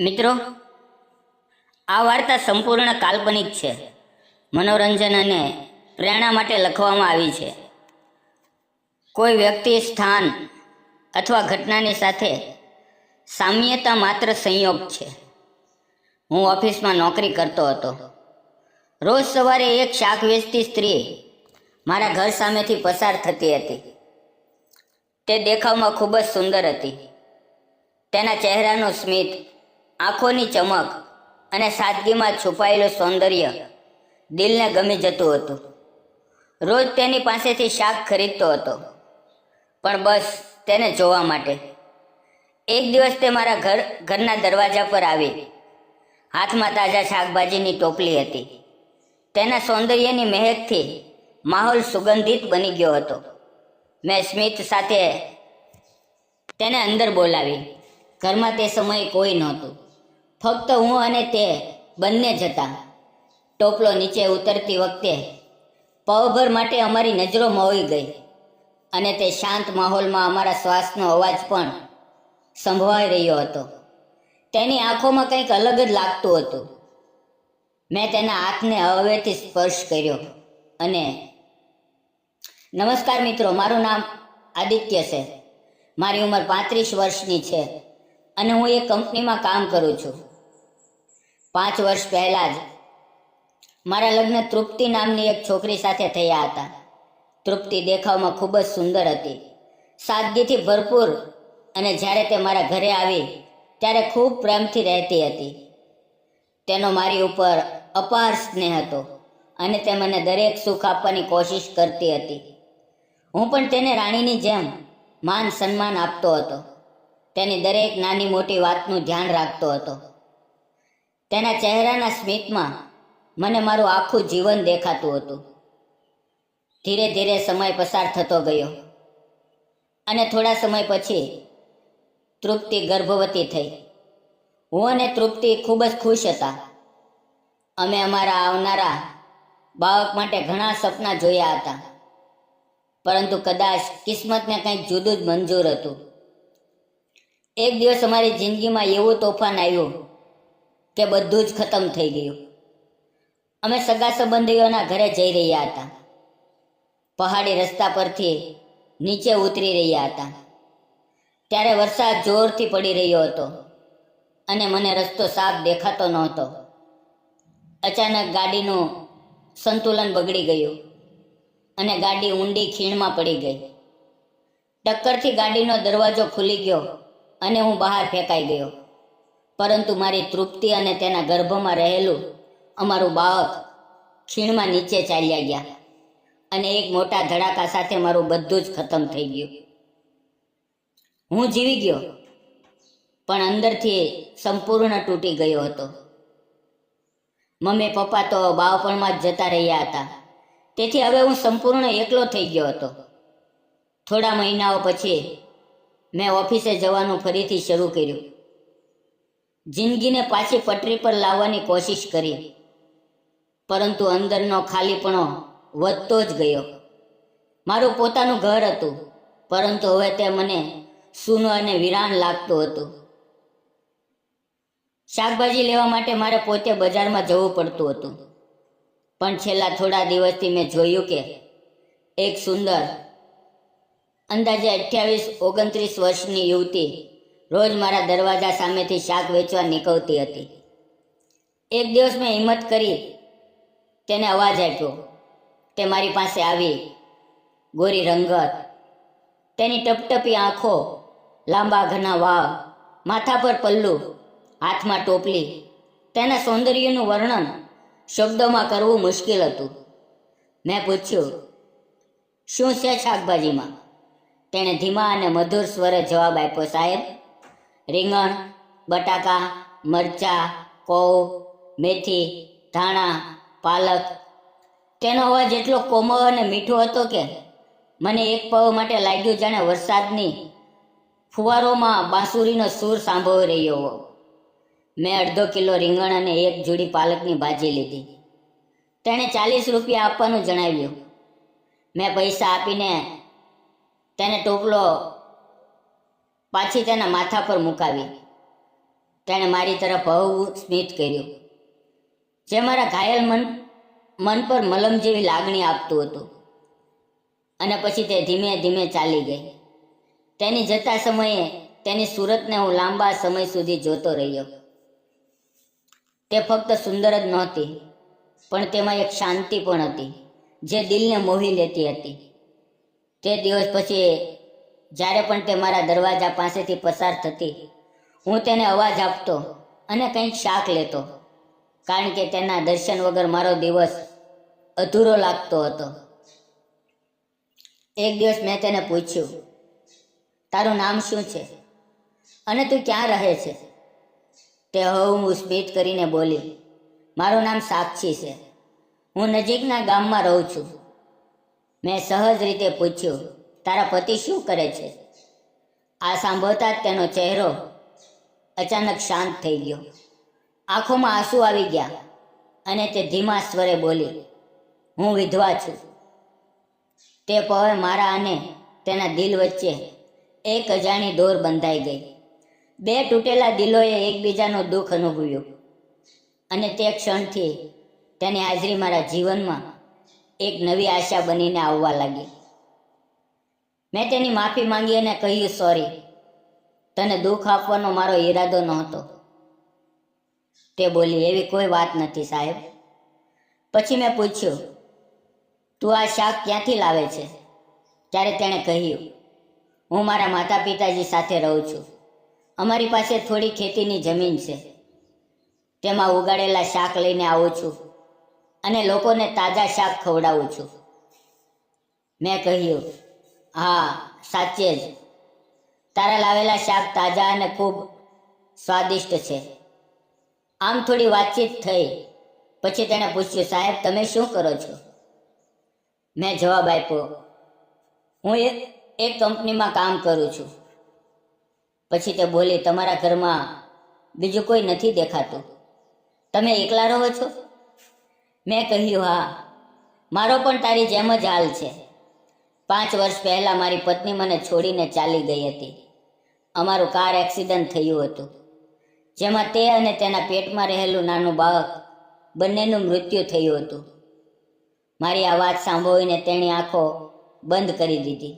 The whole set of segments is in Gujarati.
મિત્રો, આ વાર્તા સંપૂર્ણ કાલ્પનિક છે. મનોરંજન અને પ્રેરણા માટે લખવામાં આવી છે. કોઈ વ્યક્તિ સ્થાન અથવા ઘટનાની સાથે સામ્યતા માત્ર સંયોગ છે. હું ઓફિસમાં નોકરી કરતો હતો. રોજ સવારે એક શાક વેચતી સ્ત્રી મારા ઘર સામેથી પસાર થતી હતી. તે દેખાવમાં ખૂબ જ સુંદર હતી. તેના ચહેરાનું સ્મિત આંખોની ચમક અને સાદગીમાં છુપાયેલું સૌંદર્ય દિલને ગમી જતું હતું. રોજ તેની પાસેથી શાક ખરીદતો હતો, પણ બસ તેને જોવા માટે. એક દિવસ તે મારા ઘર, ઘરના દરવાજા પર આવી. હાથમાં તાજા શાકભાજીની ટોપલી હતી. તેના સૌંદર્યની મહેકથી માહોલ સુગંધિત બની ગયો હતો. મેં સ્મિત સાથે તેને અંદર બોલાવી. ઘરમાં તે સમયે કોઈ નહોતું. ફક્ત હું અને તે બંને જ હતા. ટોપલો નીચે ઉતરતી વખતે પવભર માટે અમારી નજરો મોવી ગઈ અને તે શાંત માહોલમાં અમારા શ્વાસનો અવાજ પણ સંભળાઈ રહ્યો હતો. તેની આંખોમાં કંઈક અલગ જ લાગતું હતું. મેં તેના હાથને હવેથી સ્પર્શ કર્યો અને નમસ્કાર મિત્રો, મારું નામ આદિત્ય છે. મારી ઉંમર પાંત્રીસ વર્ષની છે અને હું એ કંપનીમાં કામ કરું છું. પાંચ વર્ષ પહેલાં જ મારા લગ્ન તૃપ્તિ નામની એક છોકરી સાથે થયા હતા. તૃપ્તિ દેખાવમાં ખૂબ જ સુંદર હતી. સાદગીથી ભરપૂર અને જ્યારે તે મારા ઘરે આવી ત્યારે ખૂબ પ્રેમથી રહેતી હતી. તેનો મારી ઉપર અપાર સ્નેહ હતો અને તે મને દરેક સુખ આપવાની કોશિશ કરતી હતી. હું પણ તેને રાણીની જેમ માન સન્માન આપતો હતો. તેની દરેક નાની મોટી વાતનું ધ્યાન રાખતો હતો. તેના ચહેરાના સ્મિતમાં મને મારું આખું જીવન દેખાતું હતું. ધીરે ધીરે સમય પસાર થતો ગયો અને થોડા સમય પછી તૃપ્તિ ગર્ભવતી થઈ. હું અને તૃપ્તિ ખૂબ જ ખુશ હતા. અમે અમારા આવનારા બાળક માટે ઘણા સપના જોયા હતા. પરંતુ કદાચ કિસ્મતને કંઈક જુદું જ મંજૂર હતું. એક દિવસ અમારી જિંદગીમાં એવું તોફાન આવ્યું કે બધું જ ખતમ થઈ ગયું. અમે સગા સંબંધીઓના ઘરે જઈ રહ્યા હતા. પહાડી રસ્તા પરથી નીચે ઉતરી રહ્યા હતા. ત્યારે વરસાદ જોરથી પડી રહ્યો હતો અને મને રસ્તો સાફ દેખાતો નહોતો. અચાનક ગાડીનું સંતુલન બગડી ગયું અને ગાડી ઊંડી ખીણમાં પડી ગઈ. ટક્કરથી ગાડીનો દરવાજો ખુલી ગયો અને હું બહાર ફેંકાઈ ગયો. પરંતુ મારી તૃપ્તિ અને તેના ગર્ભમાં રહેલું અમારું બાળક ખીણમાં નીચે ચાલ્યા ગયા અને એક મોટા ધડાકા સાથે મારું બધું જ ખતમ થઈ ગયું. હું જીવી ગયો, પણ અંદરથી સંપૂર્ણ તૂટી ગયો હતો. મમ્મી પપ્પા તો બાળપણમાં જ જતા રહ્યા હતા. તેથી હવે હું સંપૂર્ણ એકલો થઈ ગયો હતો. થોડા મહિનાઓ પછી મેં ઓફિસે જવાનું ફરીથી શરૂ કર્યું. જિંદગીને પાછી પટરી પર લાવવાની કોશિશ કરી. પરંતુ અંદરનો ખાલીપણો વધતો જ ગયો. મારું પોતાનું ઘર હતું, પરંતુ હવે તે મને સૂનું અને વિરાન લાગતું હતું. શાકભાજી લેવા માટે મારે પોતે બજારમાં જવું પડતું હતું. પણ છેલ્લા થોડા દિવસથી મેં જોયું કે એક સુંદર, અંદાજે અઠ્યાવીસ, ઓગણત્રીસ વર્ષની યુવતી રોજ મારા દરવાજા સામેથી શાક વેચવા નીકળતી હતી. એક દિવસ મેં હિંમત કરી, તેને અવાજ આપ્યો, તે મારી પાસે આવી, ગોરી રંગત. તેની ટપટપી આંખો, લાંબા ઘના વાવ માથા પર પલ્લું, હાથમાં ટોપલી. તેના સૌંદર્યનું વર્ણન શબ્દોમાં કરવું મુશ્કેલ હતું. મેં પૂછ્યું, શું છે શાકભાજીમાં? તેણે ધીમા અને મધુર સ્વરે જવાબ આપ્યો, સાહેબ રીંગણ, બટાકા, મરચા કોવ મેથી, ધાણા, પાલક. તેનો અવાજ એટલો કોમળ અને મીઠો હતો કે મને એક પવ માટે લાગ્યું જાણે વરસાદની ફુવારોમાં બાંસુરીનો સૂર સાંભળી રહ્યો મેં અડધો કિલો રીંગણ અને એક જોડી પાલકની ભાજી લીધી. તેણે ચાલીસ રૂપિયા આપવાનું જણાવ્યું. મેં પૈસા આપીને તેને ટોપલો પાછી તેના માથા પર મુકાવી. તેણે મારી તરફ હવું સ્મિત કર્યું. જે મારા ઘાયલ મન મન પર મલમ જેવી લાગણી આપતું હતું. અને પછી તે ધીમે ધીમે ચાલી ગઈ. તેની જતા સમયે તેની સુરતને હું લાંબા સમય સુધી જોતો રહ્યો. તે ફક્ત સુંદર જ નહોતી, પણ તેમાં એક શાંતિ પણ હતી, જે દિલને મોહી લેતી હતી. તે દિવસ પછી જ્યારે પણ તે મારા દરવાજા પાસેથી પસાર થતી, હું તેને અવાજ આપતો અને કંઈક શાક લેતો, કારણ કે તેના દર્શન વગર મારો દિવસ અધૂરો લાગતો હતો. એક દિવસ મેં તેને પૂછ્યું, તારું નામ શું છે? અને તું ક્યાં રહે છે? તે હું સ્મિત કરીને બોલી, મારું નામ સાક્ષી છે. હું નજીકના ગામમાં રહું છું. મેં સહજ રીતે પૂછ્યું તારા પતિ શું કરે છે? આ સાંભળતા જ તેનો ચહેરો અચાનક શાંત થઈ ગયો. આંખોમાં આંસુ આવી ગયા અને તે ધીમા સ્વરે બોલી, હું વિધવા છું. તે પહોળે મારા અને તેના દિલ વચ્ચે એક અજાણી દોર બંધાઈ ગઈ. બે તૂટેલા દિલોએ એકબીજાનું દુઃખ અનુભવ્યું અને તે ક્ષણથી તેની હાજરી મારા જીવનમાં એક નવી આશા બનીને આવવા લાગી. મેં તેની માફી માંગી અને કહ્યું, સોરી. તને દુઃખ આપવાનો મારો ઈરાદો નહોતો. તે બોલી, એવી કોઈ વાત નથી, સાહેબ. પછી મેં પૂછ્યું, તું આ શાક ક્યાંથી લાવે છે? ત્યારે તેણે કહ્યું, હું મારા માતા પિતાજી સાથે રહું છું. અમારી પાસે થોડી ખેતીની જમીન છે. તેમાં ઉગાડેલા શાક લઈને આવું છું અને લોકોને તાજા શાક ખવડાવું છું. મેં કહ્યું હા, સાચે જ. તારા લાવેલા શાક તાજા અને ખૂબ સ્વાદિષ્ટ છે. આમ થોડી વાતચીત થઈ. પછી તેણે પૂછ્યું, સાહેબ, તમે શું કરો છો? મેં જવાબ આપ્યો, હું એક એક કંપનીમાં કામ કરું છું. પછી તે બોલી, તમારા ઘરમાં બીજું કોઈ નથી દેખાતું? તમે એકલા રહો છો? મેં કહ્યું, હા. મારો પણ તારી જેમ જ હાલ છે. પાંચ વર્ષ પહેલાં મારી પત્ની મને છોડીને ચાલી ગઈ હતી. અમારું કાર એક્સિડન્ટ થયું હતું. જેમાં તે અને તેના પેટમાં રહેલું નાનું બાળક બંનેનું મૃત્યુ થયું હતું. મારી આ વાત સાંભળીને તેની આંખો બંધ કરી દીધી.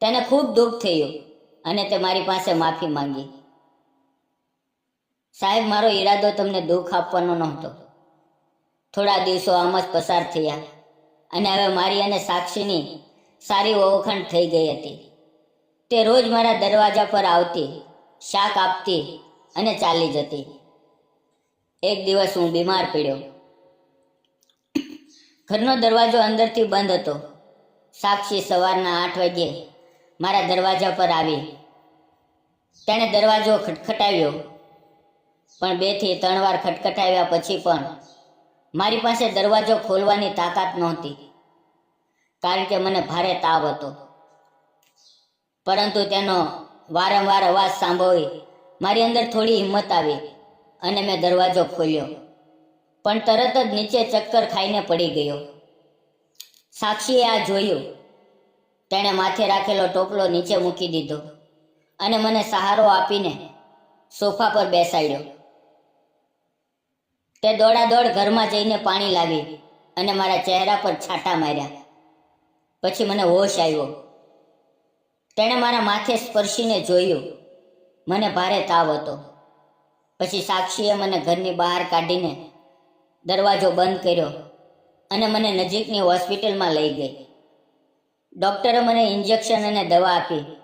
તેને ખૂબ દુઃખ થયું અને તે મારી પાસે માફી માંગી. સાહેબ, મારો ઈરાદો તમને દુઃખ આપવાનો નહોતો. થોડા દિવસો આમ જ પસાર થયા અને હવે મારી અને સાક્ષીની સારી ઓળખાણ થઈ ગઈ હતી. તે રોજ મારા દરવાજા પર આવતી, શાક આપતી અને ચાલી જતી. એક દિવસ હું બીમાર પડ્યો. ઘરનો દરવાજો અંદરથી બંધ હતો. સાક્ષી સવારના આઠ વાગે મારા દરવાજા પર આવી. તેણે દરવાજો ખટખટાવ્યો. પણ બેથી ત્રણ વાર ખટખટાવ્યા પછી પણ મારી પાસે દરવાજો ખોલવાની તાકાત નહોતી. કારણ કે મને ભારે તાવ હતો. પરંતુ તેનો વારંવાર અવાજ સાંભળી મારી અંદર થોડી હિંમત આવી અને મેં દરવાજો ખોલ્યો. પણ તરત જ નીચે ચક્કર ખાઈને પડી ગયો. સાક્ષીએ આ જોયું. તેણે માથે રાખેલો ટોપલો નીચે મૂકી દીધો અને મને સહારો આપીને સોફા પર બેસાડ્યો. તે દોડાદોડ ઘરમાં જઈને પાણી લાવી અને મારા ચહેરા પર છાંટા માર્યા. પછી મને હોશ આવ્યો. તેણે મારા માથે સ્પર્શીને જોયું. મને ભારે તાવ હતો. પછી સાક્ષીએ મને ઘરની બહાર કાઢીને દરવાજો બંધ કર્યો અને મને નજીકની હોસ્પિટલમાં લઈ ગઈ. ડૉક્ટરે મને ઇન્જેક્શન અને દવા આપી.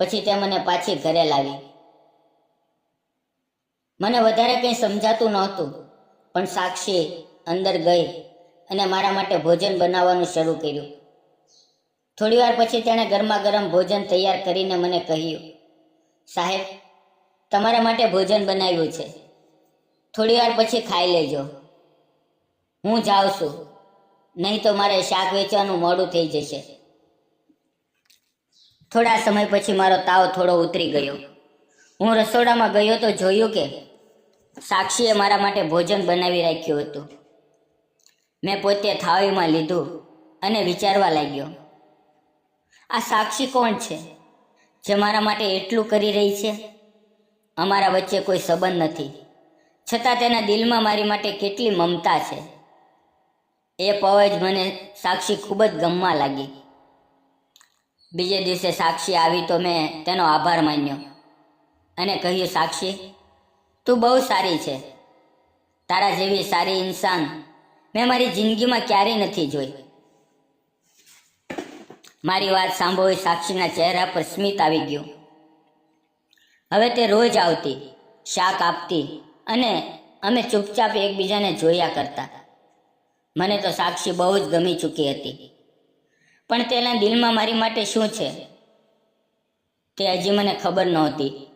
પછી તે મને પાછી ઘરે લાવી. મને વધારે કંઈ સમજાતું નહોતું, પણ સાક્ષી અંદર ગઈ. અને મારા માટે ભોજન બનાવવાનું શરૂ કર્યું. થોડીવાર પછી તેણે ગરમા ગરમ ભોજન તૈયાર કરીને મને કહ્યું, સાહેબ, તમારા માટે ભોજન બનાવ્યું છે. થોડીવાર પછી ખાઈ લેજો. હું જાઉં છું. નહીં તો મારે શાક વેચવાનું મોડું થઈ જશે. થોડા સમય પછી મારો તાવ થોડો ઉતરી ગયો. હું રસોડામાં ગયો તો જોયું કે સાક્ષીએ મારા માટે ભોજન બનાવી રાખ્યું હતું. મેં પોતે થાળીમાં લીધું અને વિચારવા લાગ્યો, આ સાક્ષી કોણ છે? જે મારા માટે એટલું કરી રહી છે? અમારા વચ્ચે કોઈ સંબંધ નથી. છતાં તેના દિલમાં મારી માટે કેટલી મમતા છે. એ પવજ મને સાક્ષી ખૂબ જ ગમવા લાગી. બીજે દિવસે સાક્ષી આવી તો મેં તેનો આભાર માન્યો અને કહ્યું, સાક્ષી, તું બહુ સારી છે. તારા જેવી સારી ઇન્સાન મેં મારી જિંદગીમાં ક્યારેય નથી જોઈ. મારી વાત સાંભળી સાક્ષીના ચહેરા પર સ્મિત આવી ગયું. હવે તે રોજ આવતી, શાક આપતી અને અમે ચૂપચાપ એકબીજાને જોયા કરતા. મને તો સાક્ષી બહુ જ ગમી ચૂકી હતી. પણ તેના દિલમાં મારી માટે શું છે? તે હજી મને ખબર નહોતી.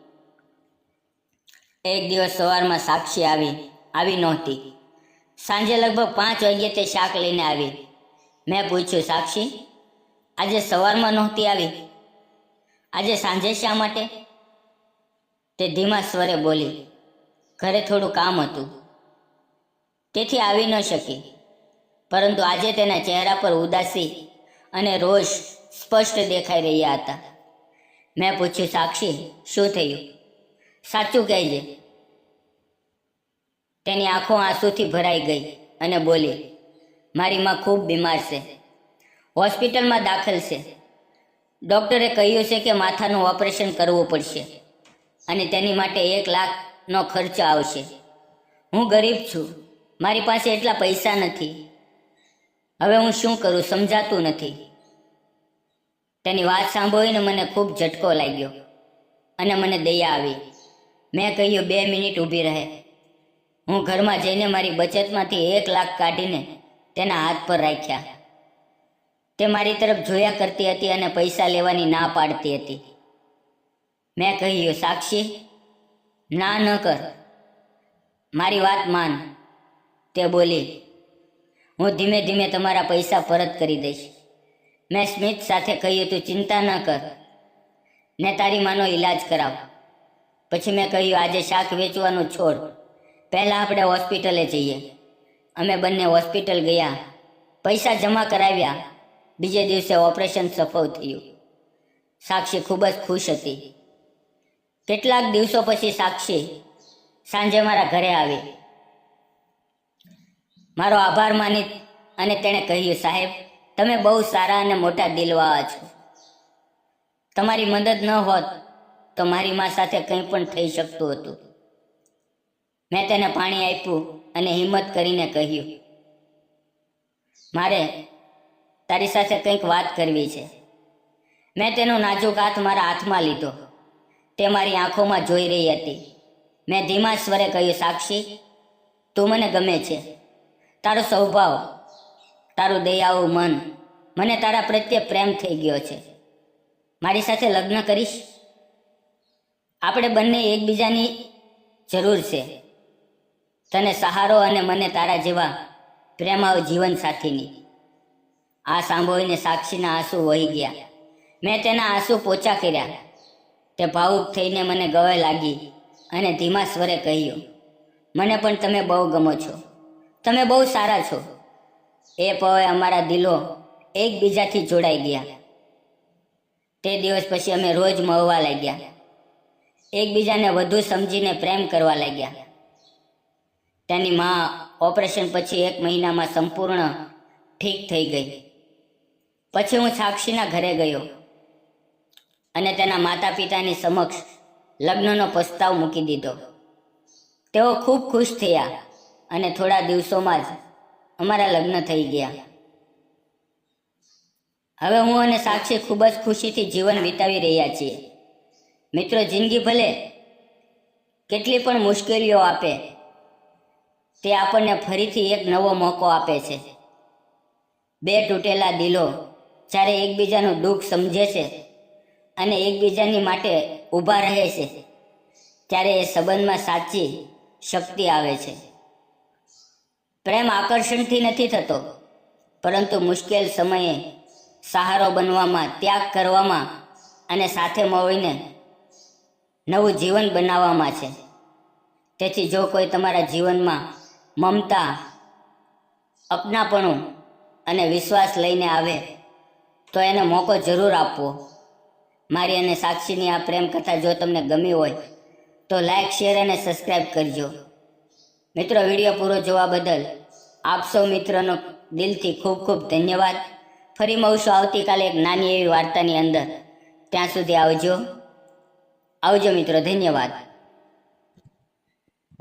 એક દિવસ સવારમાં સાક્ષી આવી આવી નહોતી. સાંજે લગભગ પાંચ વાગ્યે તે શાક લઈને આવી. મેં પૂછ્યું, સાક્ષી, આજે સવારમાં નહોતી આવી? આજે સાંજે શા માટે? તે ધીમા સ્વરે બોલી, ઘરે થોડું કામ હતું. તેથી આવી ન શકી. પરંતુ આજે તેના ચહેરા પર ઉદાસી અને રોષ સ્પષ્ટ દેખાઈ રહ્યા હતા. મેં પૂછ્યું, સાક્ષી, શું થયું? સાચું કહેજે. તેની આંખો આંસુથી ભરાઈ ગઈ અને બોલી, મારી માં ખૂબ બીમાર છે. હોસ્પિટલમાં દાખલ છે. ડૉક્ટરે કહ્યું છે કે માથાનું ઓપરેશન કરવું પડશે અને તેની માટે એક લાખનો ખર્ચ આવશે. હું ગરીબ છું. મારી પાસે એટલા પૈસા નથી. હવે હું શું કરું સમજાતું નથી. તેની વાત સાંભળીને મને ખૂબ ઝટકો લાગ્યો અને મને દયા આવી. મેં કહ્યું, બે મિનિટ ઊભી રહે. હું ઘરમાં જઈને મારી બચતમાંથી એક લાખ કાઢીને તેના હાથ પર રાખ્યા. તે મારી તરફ જોયા કરતી હતી અને પૈસા લેવાની ના પાડતી હતી. મેં કહ્યું, સાક્ષી, ના, ન કર. મારી વાત માન. તે બોલી, હું ધીમે ધીમે તમારા પૈસા પરત કરી દઈશ. મેં સ્મિત સાથે કહ્યું, તું ચિંતા ન કર. ને તારી માનો ઈલાજ કરાવ. પછી મેં કહ્યું, આજે શાક વેચવાનું છોડ. પહેલાં આપણે હોસ્પિટલે જઈએ. અમે બંને હોસ્પિટલ ગયા, પૈસા જમા કરાવ્યા. બીજે દિવસે ઓપરેશન સફળ થયું. સાક્ષી ખૂબ જ ખુશ હતી. કેટલાક દિવસો પછી સાક્ષી સાંજે મારા ઘરે આવી. મારો આભાર માની અને તેણે કહ્યું, સાહેબ, તમે બહુ સારા અને મોટા દિલવાળા છો. તમારી મદદ ન હોત તો મારી મા સાથે કંઈ પણ થઈ શકતું હતું. મેં તેને પાણી આપ્યું અને હિંમત કરીને કહ્યું. મારે તારી સાથે કંઈક વાત કરવી છે. મેં તેનો નાજુક હાથ મારા હાથમાં લીધો. તે મારી આંખોમાં જોઈ રહી હતી. મેં ધીમા સ્વરે કહ્યું, સાક્ષી, તું મને ગમે છે. તારો સ્વભાવ, તારું દયાવું મન, મને તારા પ્રત્યે પ્રેમ થઈ ગયો છે. મારી સાથે લગ્ન કરીશ? આપણે બંને એકબીજાની જરૂર છે. તને સહારો અને મને તારા જેવા પ્રેમાવ જીવન સાથીની આ સાંભળીને સાક્ષીના આંસુ વહી ગયા. મેં તેના આંસુ પોચા કર્યા. તે ભાવુક થઈને મને ગવે લાગી અને ધીમા સ્વરે કહ્યું, મને પણ તમે બહુ ગમો છો. તમે બહુ સારા છો. એ પવે અમારા દિલો એકબીજાથી જોડાઈ ગયા. તે દિવસ પછી અમે રોજ મળવા લાગ્યા. એકબીજાને વધુ સમજીને પ્રેમ કરવા લાગ્યા. તેની મા ઓપરેશન પછી એક મહિનામાં સંપૂર્ણ ઠીક થઈ ગઈ. પછી હું સાક્ષીના ઘરે ગયો અને તેના માતા પિતાની સમક્ષ લગ્નનો પ્રસ્તાવ મૂકી દીધો. તેઓ ખૂબ ખુશ થયા અને થોડા દિવસોમાં જ અમારા લગ્ન થઈ ગયા. હવે હું અને સાક્ષી ખૂબ જ ખુશીથી જીવન વિતાવી રહ્યા છીએ. મિત્રો, જિંદગી ભલે કેટલી પણ મુશ્કેલીઓ આપે તે આપણને ફરીથી એક નવો મોકો આપે છે. બે તૂટેલા દિલો જ્યારે એકબીજાનું દુઃખ સમજે છે અને એકબીજાની માટે ઊભા રહે છે, ત્યારે એ સંબંધમાં સાચી શક્તિ આવે છે. પ્રેમ આકર્ષણથી નથી થતો, પરંતુ મુશ્કેલ સમયે સહારો બનવામાં, ત્યાગ કરવામાં અને સાથે મળીને નવું જીવન બનાવવામાં છે. તેથી જો કોઈ તમારા જીવનમાં મમતા, અપનાપણું અને વિશ્વાસ લઈને આવે, તો એને મોકો જરૂર આપવો. મારી અને સાક્ષીની આ પ્રેમ કથા જો તમને ગમી હોય, તો લાઈક શેર અને સબસ્ક્રાઈબ કરજો. મિત્રો, વીડિયો પૂરો જોવા બદલ આપ સૌ મિત્રોનો દિલથી ખૂબ ખૂબ ધન્યવાદ. ફરી મળશું આવતીકાલે એક નાની એવી વાર્તાની અંદર. ત્યાં સુધી આવજો. આવજો મિત્રો, ધન્યવાદ.